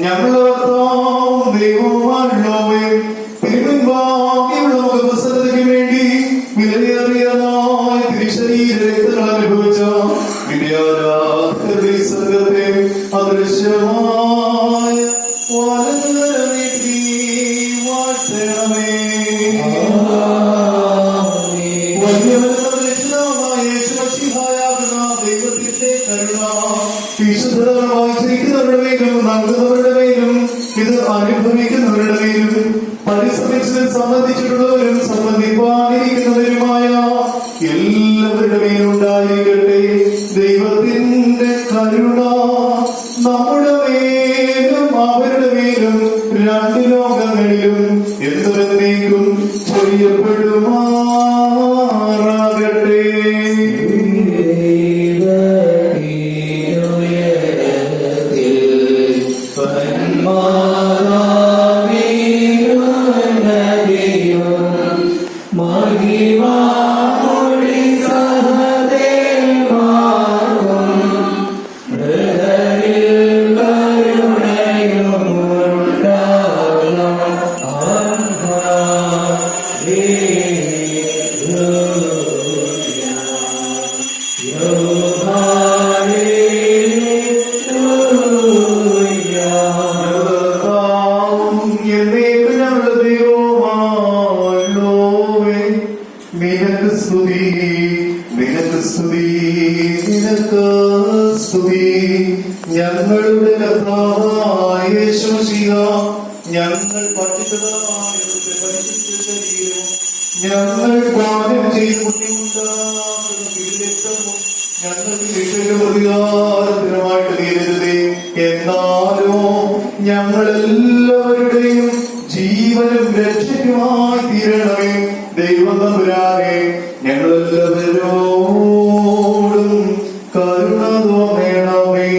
ഞങ്ങളുടെ കർത്താവും ദൈവവുമായുള്ളവേ തിരുമുൻപാകെയുള്ള അവസരത്തിന് വേണ്ടി വിലയേറിയതായ തിരിശരീര രക്തങ്ങൾ അനുഭവിച്ച വിദ്യാരാധകരുടെ സർഗത്തെ അദൃശ്യമായ വാഴ്ത്തണമേ വലിയവനായ വിശുദ്ധതകൾ വായിച്ചിരിക്കുന്നവരുടെ മേലും നൽകുന്നവരുടെ മേലും ഇത് അനുഭവിക്കുന്നവരുടെ മേലും പരിശ്രമിച്ചതിൽ സംബന്ധിച്ചിട്ടുള്ളവരും സംബന്ധിപ്പാനിരിക്കുന്നവരുമായ എല്ലാവരുടെ മേലുണ്ടായിരിക്കട്ടെ ദൈവത്തിന്റെ കരുണ നമ്മുടെ മേലും അവരുടെ മേലും രണ്ട് ലോകങ്ങളിലും എന്തുവന്നേക്കും ചെയ്യപ്പെടുമാറാകട്ടെ നിനക്ക് സ്തുതി നിനക്ക് സ്തുതി സ്തുതി. ഞങ്ങളുടെ യേശു ഞങ്ങൾ പഠിച്ചതായ ഞങ്ങൾ തിരുരക്തവും ഞങ്ങൾക്ക് കിട്ടിയ പ്രതികാരത്തിനുമായിട്ട് തീരരുതേ. എന്നാലോ ഞങ്ങളെല്ലാവരുടെയും ജീവനും രക്ഷയുമായി തീരണമേ. ദൈവം തമ്പുരാനെ ഞങ്ങളെല്ലാവരോടും കരുണ തോന്നണമേ.